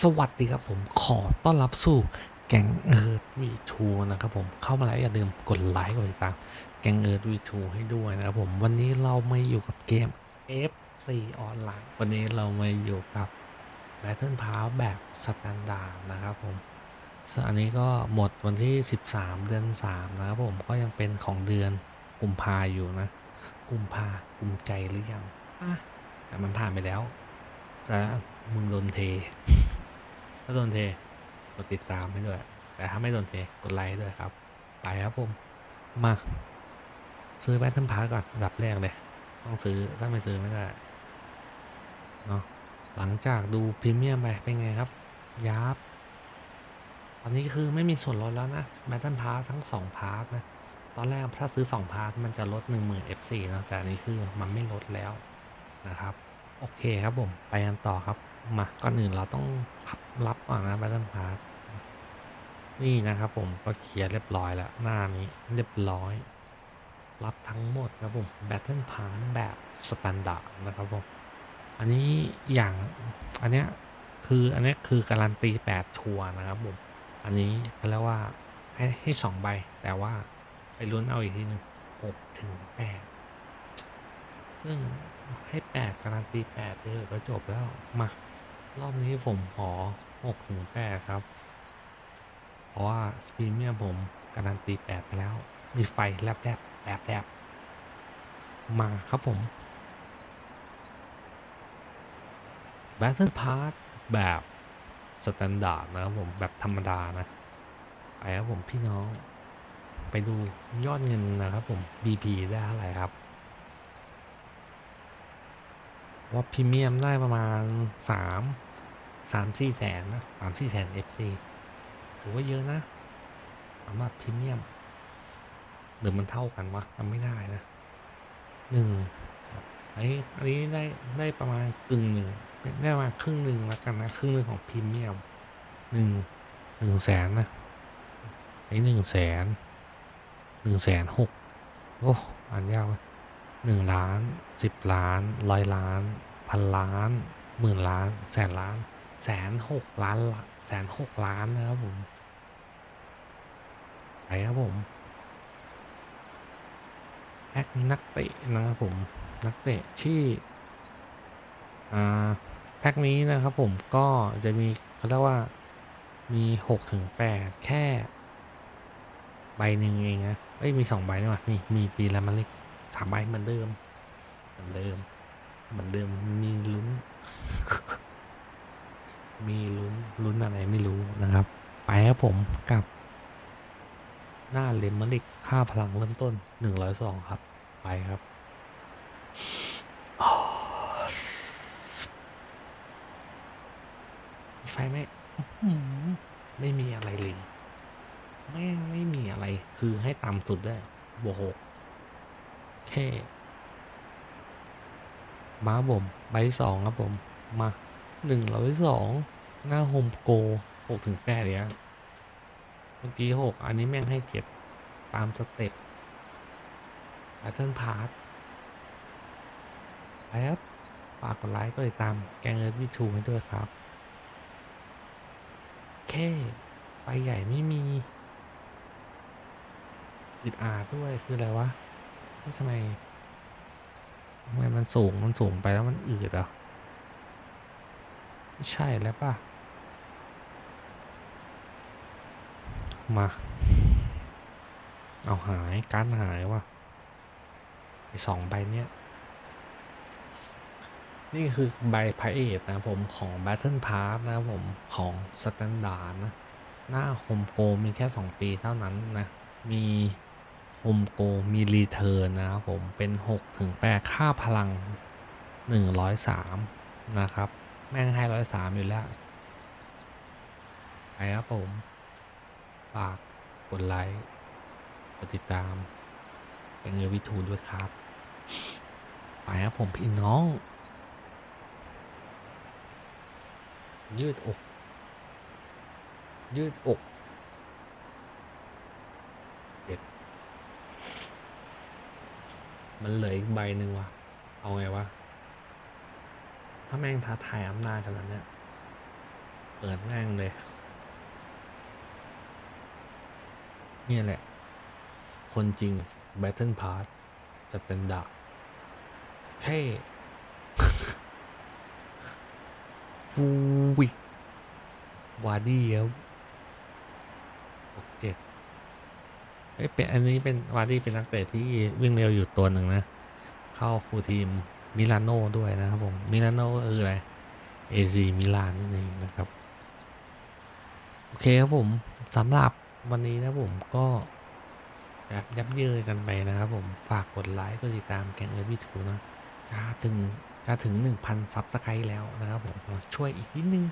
สวัสดีครับผมขอต้อนรับสู่แกงเอิร์ธวีทูนะครับผมเข้ามาแล้วอย่าลืมกดไลค์กดติดตามแกงเอิร์ธวีทูให้ด้วยนะครับผมวันนี้เรามาอยู่กับเกม FC ออนไลน์วันนี้เรามาอยู่กับ Battle Pass แบบสแตนดาร์ดนะครับผมซึ่งอันนี้ก็หมดวันที่ 13 เดือน 3 นะครับผมก็ยังเป็นของเดือนกุมภาอยู่นะกุมภากุมใจหรือยังอะแต่มันผ่านไปแล้วแต่มึงโดนเท ถ้าโดนเทกดติดตามให้ด้วย แต่ถ้าไม่โดนเทกดไลค์ด้วยครับ ไปครับผม มา ซื้อแบตเทิลพาร์ก่อนอันดับแรกเลย ต้องซื้อถ้าไม่ซื้อไม่ได้เนาะหลังจากดูพรีเมียมไปเป็นไงครับยับตอนนี้คือไม่มีส่วนลดแล้วนะแบตเทิลพาร์ทั้ง 2 พาร์ทนะตอนแรกถ้าซื้อ 2 พาร์ทมันจะลด 10,000 F4 เนอะแต่อันนี้คือมันไม่ลดแล้วนะครับ โอเคครับผม ไปกันต่อครับ มาก่อนอื่นเราต้องรับรับก่อนนะ Battle Pass นี่นะครับผมก็เคลียร์เรียบร้อยแล้ว หน้านี้เรียบร้อย รับทั้งหมดครับผม Battle Pass แบบสแตนดาร์ดนะครับผมอันนี้อย่างอันเนี้ยคืออันนี้คือการันตี8ชัวร์นะครับผมอันนี้เขาเรียกว่าให้ให้สองใบ แต่ว่าไปลุ้นเอาอีกทีหนึ่ง6ถึง8ซึ่งให้แปดการันตีแปดเลยก็จบแล้วมา รอบนี้ผมขอหกถึงแครับ เพราะว่าสปีเมียผมการันตีแปดไปแล้ว มีไฟแลบแลบแลบแลบมาครับผม Battle Pass แบบสแตนดาร์ดนะครับผม แบบธรรมดานะไปครับผมพี่น้อง ไปดูยอดเงินนะครับผม BP ได้เท่าไหร่ครับ ว่าพรีเมียมได้ประมาณสาม สามสี่แสนนะสามสี่แสนเอฟซีถือว่าเยอะนะสำหรับพรีเมียมหรือมันเท่ากันวะมันไม่ได้นะหนึ่งอันนี้อันนี้ได้ได้ประมาณกึ่งหนึ่งได้ประมาณครึ่งหนึ่งแล้วกันนะครึ่งหนึ่งของพรีเมียมหนึ่งหนึ่งแสนนะอันนี้หนึ่งแสนหนึ่งแสนหกโอ้อ่านยากเว้ยหนึ่งล้านสิบล้านร้อยล้านพันล้านหมื่นล้านแสนล้าน แสนหกล้านละแสนหกล้านนะครับผมไปครับผมแพ็กนักเตะนะครับผมนักเตะที่อ่าแพ็กนี้นะครับผมก็จะมีเขาเรียกว่ามีหกถึงแปดแค่ ใบหนึ่งเองนะเอ้ยมีสองใบนี่หว่านี่มีปีละมันเล็กสามใบเหมือนเดิม เหมือนเดิม เหมือนเดิมมีลุ้น มีลุ้นลุ้นอะไรไม่รู้นะครับ ไปครับผมกับ หน้าเลมเมลิกค่าพลังเริ่มต้น 102 ครับ ไปครับมีไฟไหมไม่มีอะไรเลยแม่ไม่มีอะไร คือให้ต่ำสุดได้บวกหกแค่มาผมใบสองครับผม มา หนึ่งร้อยสองหน้าโฮมโกหกถึงแปดเนี่ยเมื่อกี้หกอันนี้แม่งให้เจ็ดตามสเต็ปแพทเทิร์นพาร์ทไปครับฝากกดไลค์ก็ติดตามแกงเอิร์ธวิทูให้ด้วยครับ แค่ใบใหญ่ไม่มีอึดอาดด้วยคืออะไรวะทำไมทำไมมันสูงมันสูงไปแล้วมันอืดอะ ใช่แล้วป่ะ มา เอาหายการหายว่ะไอสองใบเนี้ย นี่คือใบพระเอกนะผมของ Battle Pass นะผมของ Standard นะ หน้าโฮมโกมีแค่ 2 ปีเท่านั้นนะ มีโฮมโกมีรีเทิร์นนะครับผมเป็น6ถึง8ค่าพลัง 103 นะครับ แม่งให้103อยู่แล้วไปครับผม ฝากกดไลค์กดติดตามเป็นเงือวิทูด้วยครับ ไปครับผมพี่น้อง ยืดอก ยืดอกเด็ดมันเหลืออีกใบหนึ่งวะเอาไงวะ ถ้าแม่งท้าทายอำนาจขนาดเนี้ยเปิดแม่งเลย เนี่ยแหละ คนจริง Battle Pass จะเป็นดาบเฮ้ฟูวิกวาร์ดี้ครับหกเจ็ดเอ้ยเป็นอันนี้เป็นวาร์ดี้เป็นนักเตะที่วิ่งเร็วอยู่ตัวหนึ่งนะ เข้าฟูลทีม มิลานโน่ด้วยนะครับผมมิลานโน่ก็คืออะไรเอซีมิลานนั่นเองนะครับ โอเคครับผมสำหรับวันนี้นะผมก็แบบยับเยินกันไปนะครับผมฝากกดไลค์กดติดตามแกงเอร์วิทูนะจะถึงจะถึง 1,000ซับสไครต์แล้วนะครับผมช่วยอีกนิดนึง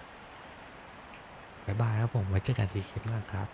บ๊ายบายครับผม ไว้เจอกันที่คลิปหน้าครับ